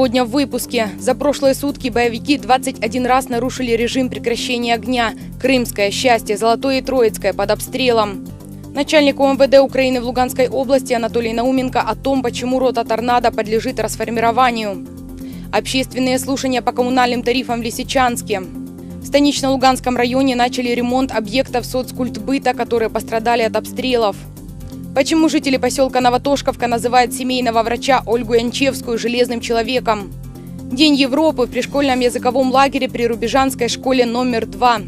Сегодня в выпуске. За прошлые сутки боевики 21 раз нарушили режим прекращения огня. Крымское, Счастье, Золотое и Троицкое под обстрелом. Начальник УМВД Украины в Луганской области Анатолий Науменко о том, почему рота «Торнадо» подлежит расформированию. Общественные слушания по коммунальным тарифам в Лисичанске. В станично-Луганском районе начали ремонт объектов соцкультбыта, которые пострадали от обстрелов. Почему жители поселка Новотошковка называют семейного врача Ольгу Янчевскую «железным человеком»? День Европы в пришкольном языковом лагере при Рубежанской школе номер 2.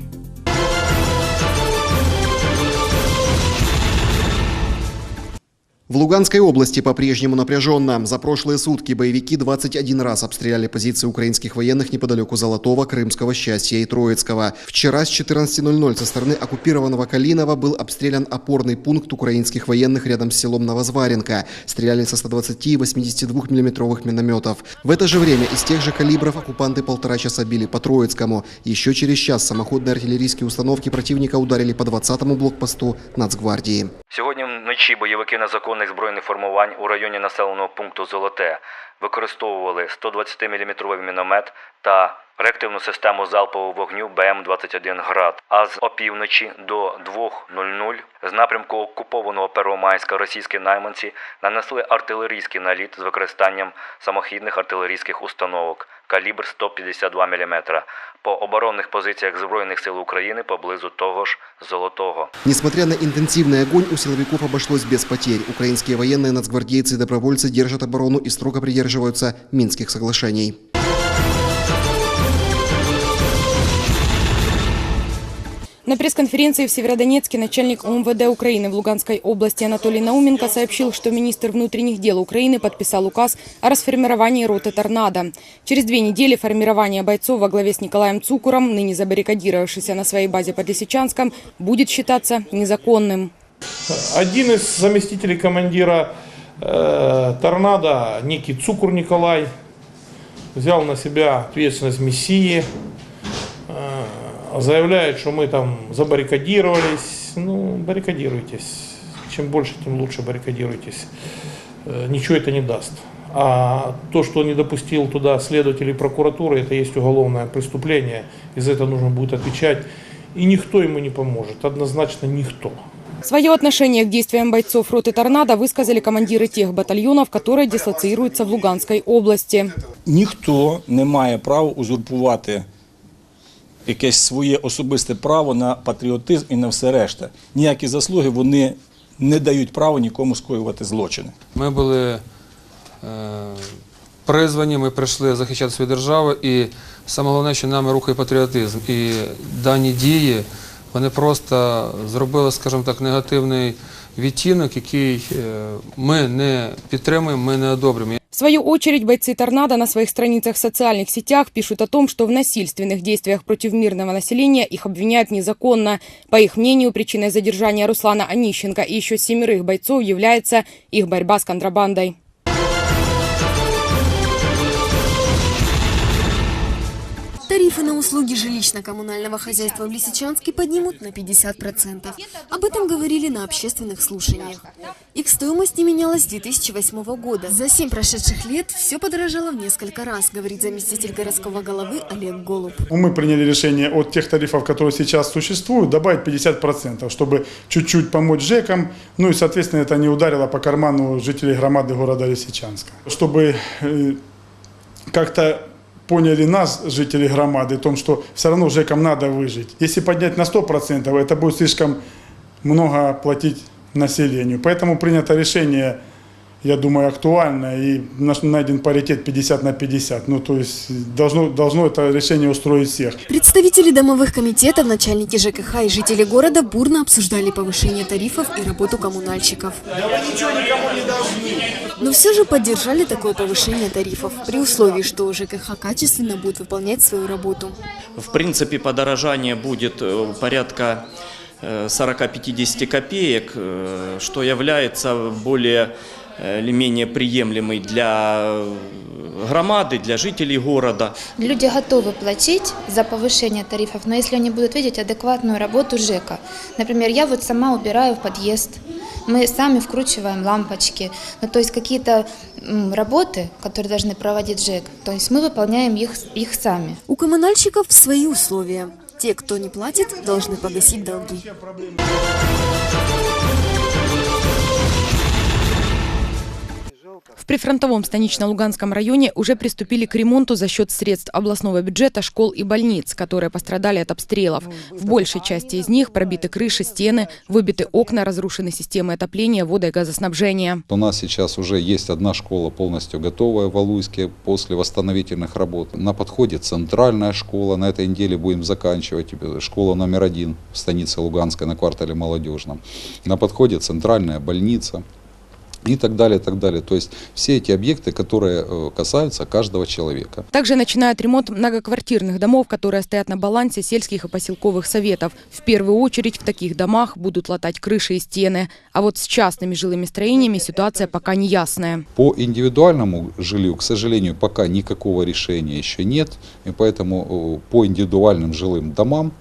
В Луганской области по-прежнему напряженно. За прошлые сутки боевики 21 раз обстреляли позиции украинских военных неподалеку Золотого, Крымского, Счастья и Троицкого. Вчера с 14.00 со стороны оккупированного Калинова был обстрелян опорный пункт украинских военных рядом с селом Новозваренко. Стреляли со 120 и 82 миллиметровых минометов. В это же время из тех же калибров оккупанты полтора часа били по Троицкому. Еще через час самоходные артиллерийские установки противника ударили по 20-му блокпосту Нацгвардии. Сьогодні вночі бойовики незаконних збройних формувань у районі населеного пункту Золоте. Використовували 120-мм міномет та реактивну систему залпового вогню БМ-21 «Град». А з опівночі до 2.00 з напрямку окупованого Первомайська російські найманці нанесли артилерійський наліт з використанням самохідних артилерійських установок калібр 152 мм по оборонних позиціях Збройних сил України поблизу того ж Золотого. Несмотря на интенсивный огонь, у силовиков обошлось без потерь. Украинские военные, нацгвардейцы и добровольцы держат оборону и строго придерживаются Минских соглашений. На пресс-конференции в Северодонецке начальник УМВД Украины в Луганской области Анатолий Науменко сообщил, что министр внутренних дел Украины подписал указ о расформировании роты «Торнадо». Через две недели формирование бойцов во главе с Николаем Цукуром, ныне забаррикадировавшийся на своей базе под Лисичанском, будет считаться незаконным. Один из заместителей командира э, «Торнадо», некий Цукур Николай, взял на себя ответственность мессии, э, заявляет, что мы там забаррикадировались. Ну, баррикадируйтесь. Чем больше, тем лучше баррикадируйтесь. Э, ничего это не даст. А то, что не допустил туда следователей прокуратуры, это есть уголовное преступление. И за это нужно будет отвечать. И никто ему не поможет. Однозначно никто. Свое отношение к действиям бойцов роты «Торнадо» высказали командиры тех батальонов, которые дислоцируются в Луганской области. Ніхто не має права узурпувати якесь своє особисте право на патріотизм і на все решта. Ніякі заслуги вони не дають права нікому скоювати злочини. Ми були е, призвані, ми прийшли захищати свою державу, і саме головне, що нами рухає патріотизм. І дані дії вони просто зробили, скажімо так, негативний відтінок, який е, ми не підтримуємо, ми не одобрюємо. В свою очередь, бойцы «Торнадо» на своих страницах в социальных сетях пишут о том, что в насильственных действиях против мирного населения их обвиняют незаконно. По их мнению, причиной задержания Руслана Онищенко и еще семерых бойцов является их борьба с контрабандой. Тарифы на услуги жилищно-коммунального хозяйства в Лисичанске поднимут на 50%. Об этом говорили на общественных слушаниях. Их стоимость не менялась с 2008 года. За семь прошедших лет все подорожало в несколько раз, говорит заместитель городского головы Олег Голуб. Мы приняли решение от тех тарифов, которые сейчас существуют, добавить 50%, чтобы чуть-чуть помочь ЖЭКам, ну и, соответственно, это не ударило по карману жителей громады города Лисичанска. Чтобы э, как-то поняли нас, жители громады, о том, что все равно ЖЭКам надо выжить. Если поднять на 100%, это будет слишком много платить населению. Поэтому принято решение, я думаю, актуальное, и наш- найден паритет 50 на 50. Ну, то есть должно, должно это решение устроить всех. Представители домовых комитетов, начальники ЖКХ и жители города бурно обсуждали повышение тарифов и работу коммунальщиков. Но все же поддержали такое повышение тарифов, при условии, что ЖКХ качественно будет выполнять свою работу. В принципе, подорожание будет э, порядка э, 40-50 копеек, э, что является более э, или менее приемлемой для э, громады, для жителей города. Люди готовы платить за повышение тарифов, но если они будут видеть адекватную работу ЖЭКа. Например, я вот сама убираю в подъезд, Мы сами вкручиваем лампочки. Ну, то есть какие-то работы, которые должны проводить ЖЭК, то есть мы выполняем их, их сами. У коммунальщиков свои условия. Те, кто не платит, должны погасить долги. В прифронтовом станично-луганском районе уже приступили к ремонту за счет средств областного бюджета школ и больниц, которые пострадали от обстрелов. В большей части из них пробиты крыши, стены, выбиты окна, разрушены системы отопления, водо- и газоснабжения. У нас сейчас уже есть одна школа полностью готовая в Алуйске после восстановительных работ. На подходе центральная школа. На этой неделе будем заканчивать школа номер один в станице Луганской на квартале Молодежном. На подходе центральная больница и так далее, и так далее. То есть все эти объекты, которые э, касаются каждого человека. Также начинают ремонт многоквартирных домов, которые стоят на балансе сельских и поселковых советов. В первую очередь в таких домах будут латать крыши и стены. А вот с частными жилыми строениями ситуация пока не ясная. По индивидуальному жилью, к сожалению, пока никакого решения еще нет. И поэтому э, по индивидуальным жилым домам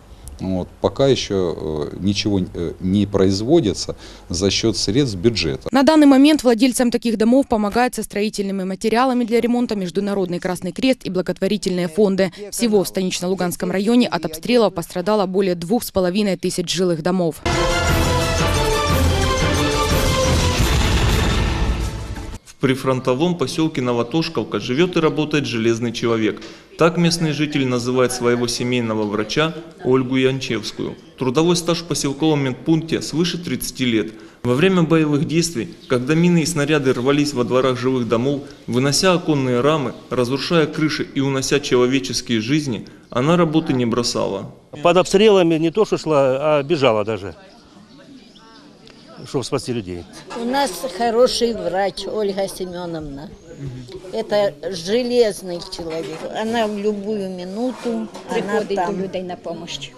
вот, пока еще э, ничего э, не производится за счет средств бюджета. На данный момент владельцам таких домов помогают со строительными материалами для ремонта Международный Красный Крест и благотворительные фонды. Всего в Станично-Луганском районе от обстрелов пострадало более двух с половиной тысяч жилых домов. Прифронтовом поселке Новотошковка живет и работает железный человек. Так местный житель называет своего семейного врача Ольгу Янчевскую. Трудовой стаж в поселковом медпункте свыше 30 лет. Во время боевых действий, когда мины и снаряды рвались во дворах жилых домов, вынося оконные рамы, разрушая крыши и унося человеческие жизни, она работы не бросала. Под обстрелами не то что шла, а бежала даже, чтобы спасти людей. У нас хороший врач Ольга Семеновна. Это железный человек. Она в любую минуту Приходить она там. до людей на помощь.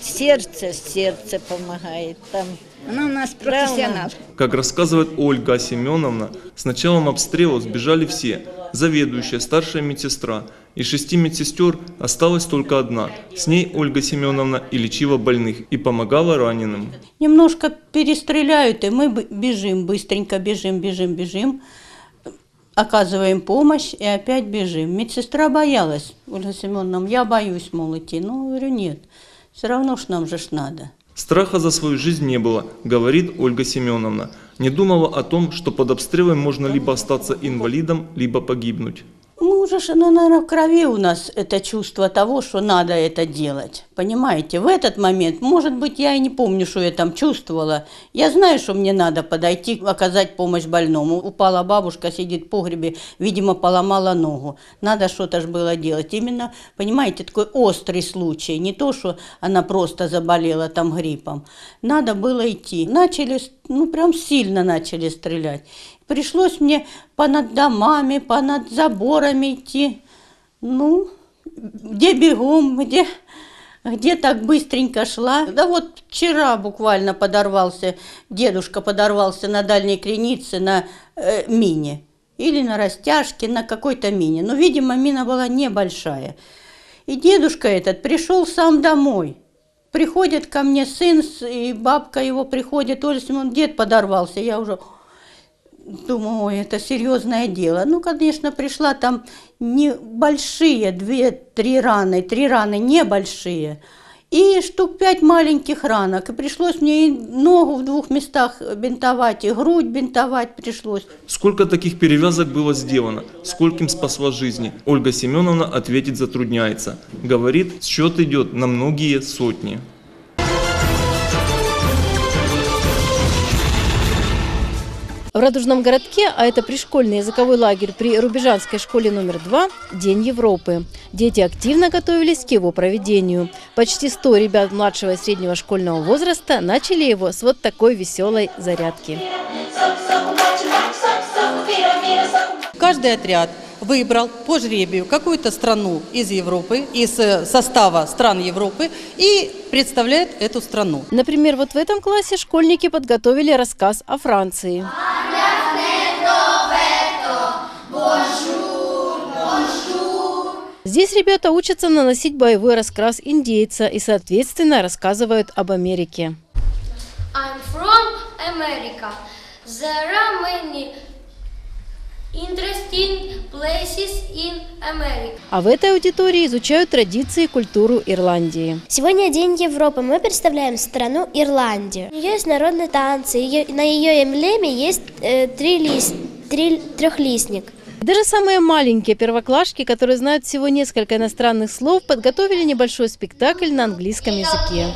Сердце, сердце помогает. Там. Она у нас профессионал. Как рассказывает Ольга Семеновна, с началом обстрела сбежали все. Заведующая, старшая медсестра. Из шести медсестер осталась только одна. С ней Ольга Семеновна и лечила больных, и помогала раненым. Немножко перестреляют, и мы бежим, быстренько бежим, бежим, бежим. Оказываем помощь и опять бежим. Медсестра боялась, Ольга Семеновна, я боюсь, мол, идти. Ну, говорю, нет, все равно ж нам же ж надо. Страха за свою жизнь не было, говорит Ольга Семеновна. Не думала о том, что под обстрелом можно либо остаться инвалидом, либо погибнуть. Уже, ж, ну, наверное, в крови у нас это чувство того, что надо это делать. Понимаете, в этот момент, может быть, я и не помню, что я там чувствовала. Я знаю, что мне надо подойти, оказать помощь больному. Упала бабушка, сидит в погребе, видимо, поломала ногу. Надо что-то ж было делать. Именно, понимаете, такой острый случай. Не то, что она просто заболела там гриппом. Надо было идти. Начали, ну, прям сильно начали стрелять. Пришлось мне понад домами, понад заборами идти. Ну, где бегом, где, где так быстренько шла. Да вот вчера буквально подорвался, дедушка подорвался на дальней кренице на э, мине. Или на растяжке, на какой-то мине. Но, видимо, мина была небольшая. И дедушка этот пришел сам домой. Приходит ко мне сын и бабка его приходит, Оля Семеновна, дед подорвался. Я уже думаю, ой, это серьезное дело. Ну, конечно, пришла там небольшие, две-три раны, три раны небольшие. И штук пять маленьких ранок. И пришлось мне и ногу в двух местах бинтовать, и грудь бинтовать пришлось. Сколько таких перевязок было сделано? Скольким спасла жизни? Ольга Семеновна ответить затрудняется. Говорит, счет идет на многие сотни. Радужном городке, а это пришкольный языковой лагерь при Рубежанской школе номер 2, День Европы. Дети активно готовились к его проведению. Почти 100 ребят младшего и среднего школьного возраста начали его с вот такой веселой зарядки. Каждый отряд выбрал по жребию какую-то страну из Европы, из э, состава стран Европы и представляет эту страну. Например, вот в этом классе школьники подготовили рассказ о Франции. Здесь ребята учатся наносить боевой раскрас индейца и, соответственно, рассказывают об Америке. I'm from America. There are many interesting places in America. А в этой аудитории изучают традиции и культуру Ирландии. Сегодня День Европы. Мы представляем страну Ирландию. У нее есть народные танцы. Ее- на ее эмблеме есть э, три лист, три, трехлистник. Даже самые маленькие первоклашки, которые знают всего несколько иностранных слов, подготовили небольшой спектакль на английском языке.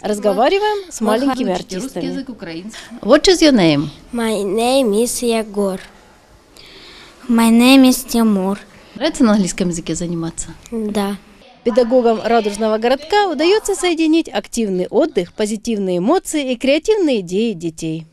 Разговариваем с маленькими артистами. What is your name? My name is Егор. My name is Тимур. Нравится на английском языке заниматься? Да. Педагогам радужного городка удается соединить активный отдых, позитивные эмоции и креативные идеи детей.